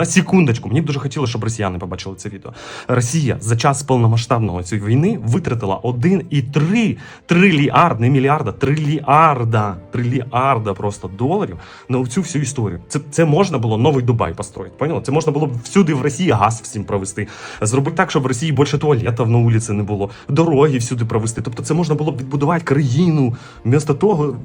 На секундочку, мені б дуже хотілося, щоб росіяни побачили це відео. Росія за час повномасштабного цієї війни витратила 1,3 трильярд, не мільярда, трильярда, трильярда просто доларів на цю всю історію. Це, це можна було новий Дубай построїти. Поняли? Це можна було б всюди в Росії газ всім провести. Зробити так, щоб в Росії більше туалетів на вулиці не було, дороги всюди провести. Тобто це можна було б відбудувати країну. Вмісто того.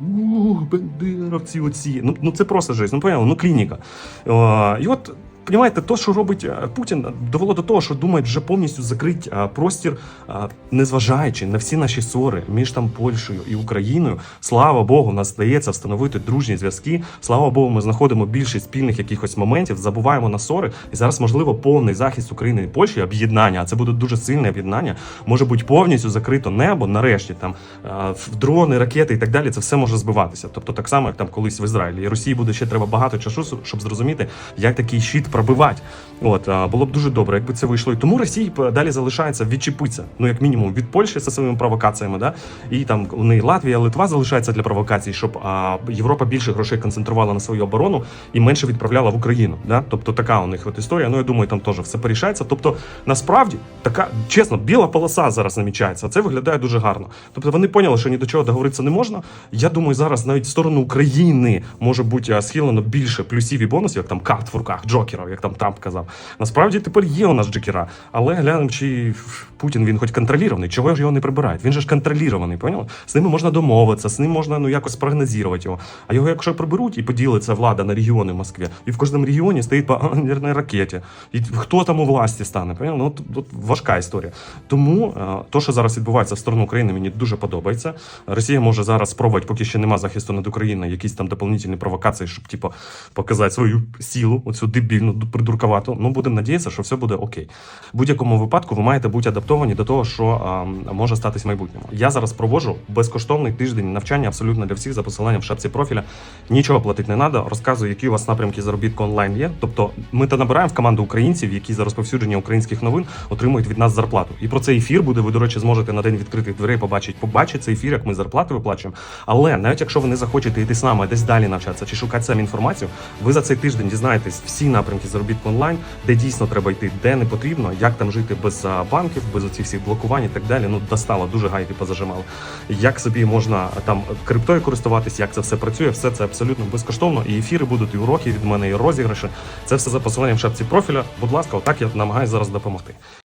Ух, бендеровці оці. Ну, ну це просто жесть. Ну, поняли, ну клініка. О, і от, понімаєте, то, що робить е, Путін, довело до того, що думають вже повністю закрити е, простір, е, незважаючи на всі наші ссори між там Польщею і Україною. Слава Богу, нас здається встановити дружні зв'язки. Слава Богу, ми знаходимо більше спільних якихось моментів, забуваємо на ссори. І зараз, можливо, повний захист України і Польщі, об'єднання, а це буде дуже сильне об'єднання. Може бути повністю закрито небо. Нарешті там е, дрони, ракети і так далі. Це все може збиватися. Тобто, так само, як там колись в Ізраїлі. І Росії буде ще треба багато часу, щоб зрозуміти, як такий щит пробивати. От було б дуже добре, якби це вийшло. І тому Росії далі залишається відчепитися, ну як мінімум від Польщі зі своїми провокаціями, да і там у неї Латвія, Литва залишається для провокацій, щоб а, Європа більше грошей концентрувала на свою оборону і менше відправляла в Україну. Да? Тобто така у них от історія. Ну я думаю, там теж все порішається. Тобто, насправді така чесно, біла полоса зараз намічається. Це виглядає дуже гарно. Тобто вони поняли, що ні до чого договоритися не можна. Я думаю, зараз навіть в сторону України може бути схилено більше плюсів і бонусів, як там карт в руках, як там Трамп казав. Насправді тепер є у нас джокера, але глянемо, чи Путін він хоч контролірований, чого ж його не прибирають? Він же ж контролірований, поняли? З ними можна домовитися, з ним можна ну якось прогнозувати його. А його, якщо приберуть і поділиться влада на регіони в Москві, і в кожному регіоні стоїть по ядерній ракеті. Хто там у власті стане? Поняли? Ну, тут, тут важка історія. Тому е, то, що зараз відбувається в сторону України, мені дуже подобається. Росія може зараз спробувати, поки ще нема захисту над Україною, якісь там дополнительні провокації, щоб типу, показати свою силу, оцю дебільну, придурковату. Ну, будемо надіятися, що все буде окей. В будь-якому випадку ви маєте бути адаптовані до того, що а, може статись в майбутньому. Я зараз проводжу безкоштовний тиждень навчання абсолютно для всіх за посиланням в шапці профіля. Нічого платити не треба. Розказую, які у вас напрямки заробітку онлайн є. Тобто, ми та набираємо в команду українців, які за розповсюдження українських новин отримують від нас зарплату. І про цей ефір буде. Ви, до речі, зможете на день відкритих дверей побачити. Побачити цей ефір, як ми зарплати виплачуємо. Але навіть якщо ви не захочете йти з нами десь далі навчатися чи шукати самі інформацію, ви за цей тиждень дізнаєтесь всі напрямки заробітку онлайн, де дійсно треба йти, де не потрібно, як там жити без банків, без оцих всіх блокувань і так далі. Ну достало, дуже гайки позажимали. Як собі можна там криптою користуватись, як це все працює, все це абсолютно безкоштовно. І ефіри будуть, і уроки від мене, і розіграші. Це все за посиланням в шапці профіля. Будь ласка, отак я намагаюся зараз допомогти.